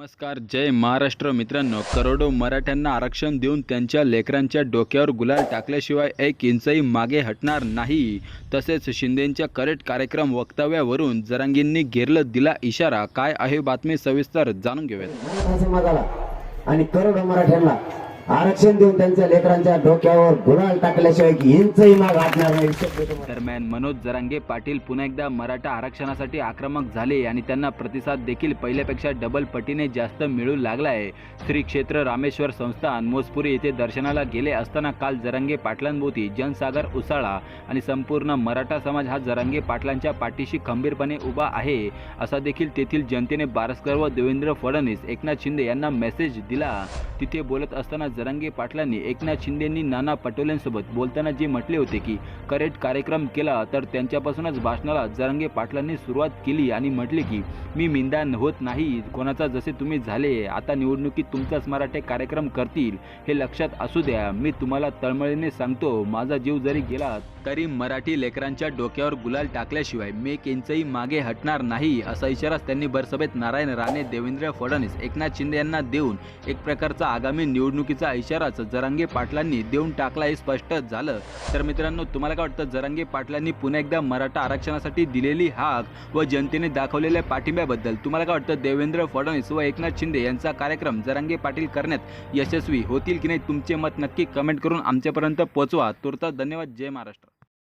नमस्कार जय महाराष्ट्र. मित्रांनो करोडो मराठ्यांना आरक्षण देऊन त्यांच्या लेकरांच्या डोक्यावर गुलाल टाकल्याशिवाय एक इंचही मागे हटणार नाही. तसेच शिंदेंच्या करेक्ट कार्यक्रम वक्तव्यावरून जरांगींनी घेरलं दिला इशारा. काय आहे बातमी सविस्तर जाणून घेऊयात. समाजाला आणि करोडो मराठ्यांना आरक्षण देऊन त्यांच्या लेकरांच्या डोक्यावर गुलाल टाकल्याशिवाय माग वाटणार नाही. दरम्यान मनोज जरांगे पाटील पुन्हा एकदा मराठा आरक्षणासाठी आक्रमक झाले आणि त्यांना प्रतिसाद देखील पहिल्यापेक्षा डबल पटीने जास्त मिळू लागला आहे श्री क्षेत्र रामेश्वर संस्थान मोजपुरी येथे दर्शनाला गेले असताना काल जरांगे पाटलांभोवती जनसागर उसाळा आणि संपूर्ण मराठा समाज हा जरांगे पाटलांच्या पाठीशी खंबीरपणे उभा आहे. असा देखील तेथील जनतेने बारस्कर व देवेंद्र फडणवीस एकनाथ शिंदे यांना मेसेज दिला. तिथे बोलत असताना जरांगे पाटलांनी एकनाथ शिंदेंनी नाना पटोलेंसोबत बोलताना जे म्हटले होते की करेक्ट कार्यक्रम केला तर त्यांच्यापासूनच भाषणाला जरांगे पाटलांनी सुरुवात केली आणि म्हटले की मी मिंदान होत नाही कोणाचा जसे तुम्ही झाले आता निवडणुकीत तुमचाच मराठे कार्यक्रम करतील हे लक्षात असू द्या मी तुम्हाला तळमळीने सांगतो माझा जीव जरी गेला तरी मराठी लेकरांच्या डोक्यावर गुलाल टाकल्याशिवाय मी यांचंही मागे हटणार नाही असा इशाराच त्यांनी भरसभेत नारायण राणे देवेंद्र फडणवीस एकनाथ शिंदे यांना देऊन एक प्रकारचा आगामी निवडणुकीचा इशाराच जरांगे पाटलांनी देऊन टाकला हे स्पष्ट झालं. तर मित्रांनो तुम्हाला काय वाटतं? जरांगे पाटलांनी पुन्हा एकदा मराठा आरक्षणासाठी दिलेली हाक व जनतेने दाखवलेल्या पाठिंब्याबद्दल तुम्हाला काय वाटतं? देवेंद्र फडणवीस व एकनाथ शिंदे यांचा कार्यक्रम जरांगे पाटील करण्यात यशस्वी होतील की नाही? तुमचे मत नक्की कमेंट करून आमच्यापर्यंत पोहोचवा तुर्तास धन्यवाद. जय महाराष्ट्र.